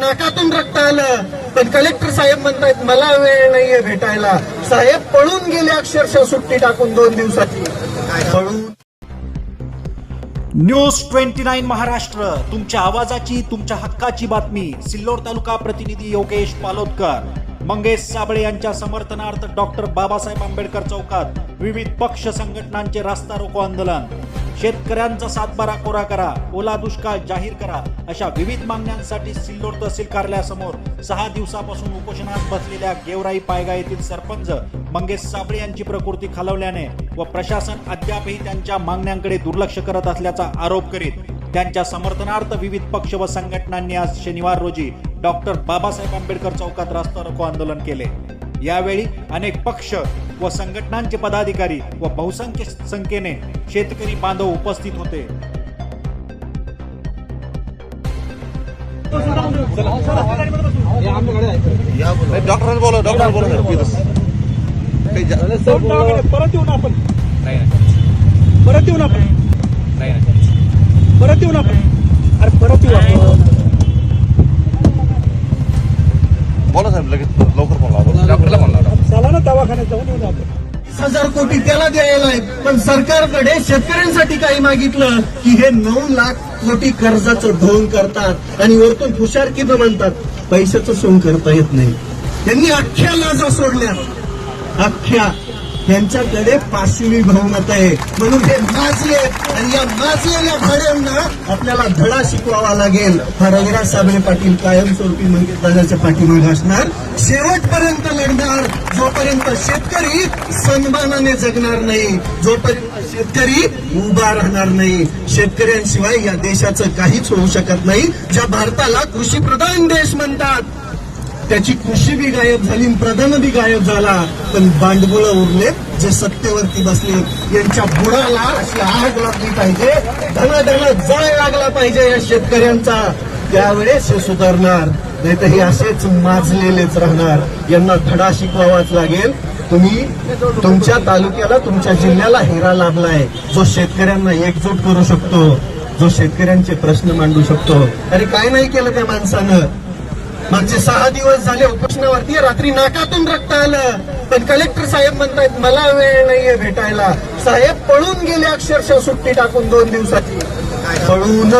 नाकातून रक्त आलं पण कलेक्टर साहेब म्हणतायत मला वेळ नाहीये भेटायला. साहेब पळून गेले अक्षरशः सुट्टी टाकून दोन दिवसाची. पळून न्यूज ट्वेंटी नाईन महाराष्ट्र तुमच्या आवाजाची तुमच्या हक्काची बातमी. सिल्लोड तालुका प्रतिनिधी योगेश पालोदकर. मंगेश साबळे यांच्या समर्थनार्थ डॉक्टर बाबासाहेब आंबेडकर चौकात विविध पक्ष संघटनांचे रास्ता रोको आंदोलन. शेतकऱ्यांचा सातबारा कोरा करा ओला दुष्काळ जाहीर करा अशा विविध मागण्यांसाठी सिल्लोड तहसील कार्यालयासमोर सहा दिवसापासून उपोषणात बसलेल्या गेवराई पायगा येथील सरपंच मंगेश साबळे यांची प्रकृती खालवल्याने व प्रशासन अद्यापही त्यांच्या मागण्यांकडे दुर्लक्ष करत असल्याचा आरोप करीत त्यांच्या समर्थनार्थ विविध पक्ष व संघटनांनी आज शनिवार रोजी डॉक्टर बाबासाहेब आंबेडकर चौकात रास्ता रोको आंदोलन केले. यावेळी अनेक पक्ष व संघटनांचे पदाधिकारी व बहुसंख्य संख्येने शेतकरी बांधव उपस्थित होते. डॉक्टर बोला. डॉक्टर बोला परत येऊन आपण. परत येऊन आपण. परत येऊन आपण. अरे परत येऊ आपण. डॉक्टरला चला ना दवाखान्यात जाऊन येऊन आपण हजार कोटी त्याला द्यायला आहे पण सरकारकडे शेतकऱ्यांसाठी काही मागितलं की हे नऊ लाख कोटी कर्जाचं ढोंग करतात आणि वरतून हुशारकीनं म्हणतात पैशाचं सोंग करता येत नाही. त्यांनी अख्ख्या लाजा सोडल्या. अख्ख्या. त्यांच्याकडे पाचवी बहुमत आहे. म्हणून ते माजले आणि या माजलेल्या भाड्यांना आपल्याला धडा शिकवावा लागेल. हा रविराज साबळे पाटील कायमस्वरूपी मंगेश दादाच्या पाठीमागे असणार. शेवटपर्यंत लढणार. जोपर्यंत शेतकरी सन्मानाने जगणार नाही जोपर्यंत शेतकरी उभा राहणार नाही. शेतकऱ्यांशिवाय या देशाचं काहीच होऊ शकत नाही ज्या भारताला कृषी प्रधान देश म्हणतात. त्याची कृषी बी गायब झाली आणि प्रधान बी गायब झाला पण बांडबुळ उरले जे सत्तेवरती बसले. यांच्या बुडाला अशी आग लागली पाहिजे. धनाधना जळ लागला पाहिजे या शेतकऱ्यांचा. त्यावेळेस हे सुधारणार नाही तर हे असेच माजलेलेच राहणार. यांना धडा शिकवावाच लागेल. तुम्ही तुमच्या तालुक्याला तुमच्या जिल्ह्याला हेरा लाभलाय. जो शेतकऱ्यांना एकजूट करू शकतो जो शेतकऱ्यांचे प्रश्न मांडू शकतो. अरे काय नाही केलं त्या माणसानं? मागचे सहा दिवस झाले उपोषणावरती. रात्री नाकातून रक्त आलं. पण कलेक्टर साहेब म्हणतायत मला वेळ नाहीये भेटायला. साहेब पळून गेले अक्षरशः सुट्टी टाकून दोन दिवसाची. पळून.